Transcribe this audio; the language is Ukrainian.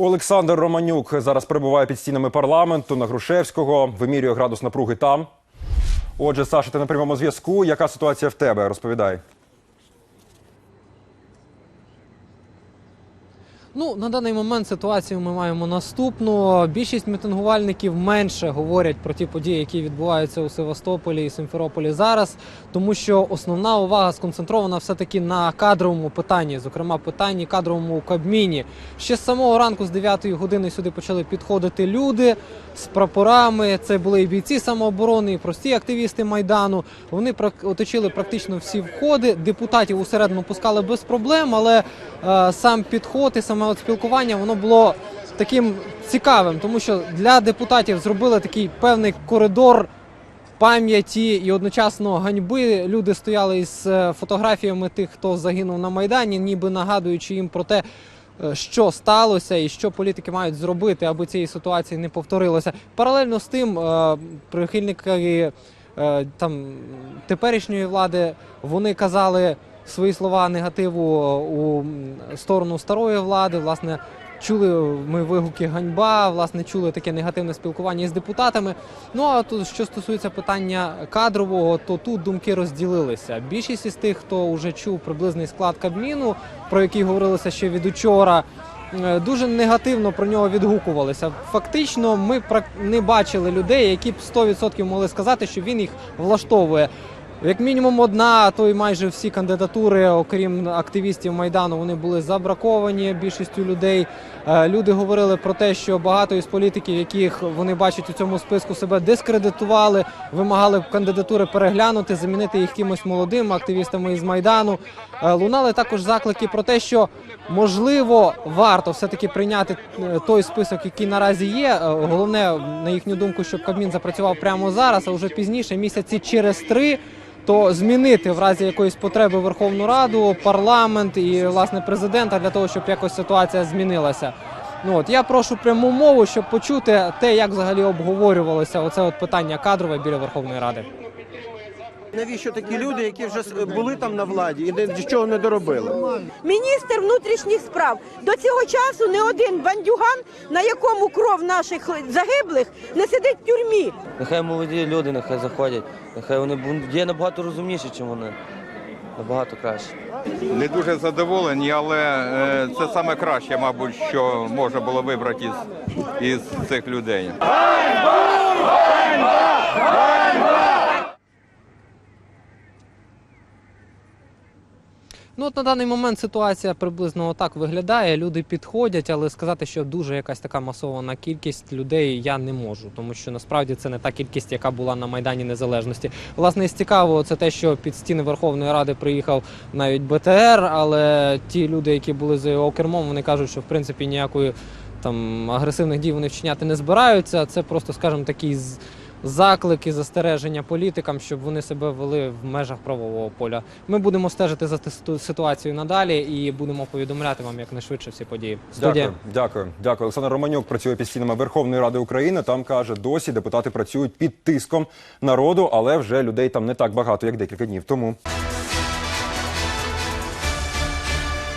Олександр Романюк зараз перебуває під стінами парламенту на Грушевського, вимірює градус напруги там. Отже, Саша, ти на прямому зв'язку. Яка ситуація в тебе? Розповідай. Ну, на даний момент ситуацію ми маємо наступну. Більшість мітингувальників менше говорять про ті події, які відбуваються у Севастополі і Симферополі зараз, тому що основна увага сконцентрована все-таки на кадровому питанні, зокрема питанні кадровому у Кабміні. Ще з самого ранку, з 9-ї години, сюди почали підходити люди з прапорами. Це були і бійці самооборони, і прості активісти майдану. Вони оточили практично всі входи. Депутатів усередину пускали без проблем, але е, сам підход і саме от спілкування воно було таким цікавим, тому що для депутатів зробили такий певний коридор пам'яті і одночасно ганьби. Люди стояли із е, фотографіями тих, хто загинув на майдані, ніби нагадуючи їм про те. е, Що сталося і що політики мають зробити, аби цієї ситуації не повторилося. Паралельно з тим, е, прихильники там теперішньої влади вони казали свої слова негативу у сторону старої влади. Власне, чули ми вигуки ганьба, власне, чули таке негативне спілкування з депутатами. Ну а тут, що стосується питання кадрового, то тут думки розділилися. Більшість із тих, хто вже чув приблизний склад Кабміну, про який говорилося ще від учора. е, Дуже негативно про нього відгукувалися. Фактично, ми не бачили людей, які б 100% могли сказати, що він їх влаштовує. Як мінімум одна, а то й майже всі кандидатури, окрім активістів майдану, вони були забраковані більшістю людей. Е, Люди говорили про те, що багато із політиків, яких вони бачать у цьому списку, себе дискредитували, вимагали кандидатури переглянути, замінити їх кимось молодим активістами із майдану. Е, Лунали також заклики про те, що можливо варто все-таки прийняти е, той список, який наразі є. Головне, на їхню думку, щоб Кабмін запрацював прямо зараз, а вже пізніше, місяці через три. То змінити в разі якоїсь потреби Верховну Раду, парламент і власне президента для того, щоб якось ситуація змінилася. Ну от я прошу пряму мову, щоб почути те, як взагалі обговорювалося оце от питання кадрове біля Верховної Ради. Навіщо такі люди, які вже були там на владі і нічого не доробили? Міністр внутрішніх справ до цього часу не один бандюган, на якому кров наших загиблих, не сидить в тюрмі. Нехай молоді люди, нехай заходять. Нехай вони є набагато розумніші, ніж вони. Набагато краще. Не дуже задоволені, але е, це саме краще, мабуть, що можна було вибрати із, із цих людей. Ну от на даний момент ситуація приблизно отак виглядає. Люди підходять, але сказати, що дуже якась така масована кількість людей я не можу, тому що насправді це не та кількість, яка була на майдані незалежності. Власне, з цікавого це те, що під стіни Верховної Ради приїхав навіть БТР, але ті люди, які були за його кермом, вони кажуть, що в принципі ніякої там агресивних дій вони вчиняти не збираються. Це просто, скажімо, такий з- заклик і застереження політикам, щоб вони себе вели в межах правового поля. Ми будемо стежити за ситуацією надалі і будемо повідомляти вам якнайшвидше всі події. Студія. Дякую, дякую, дякую. Олександр Романюк працює під стінами Верховної Ради України. Там каже, досі депутати працюють під тиском народу, але вже людей там не так багато, як декілька днів тому.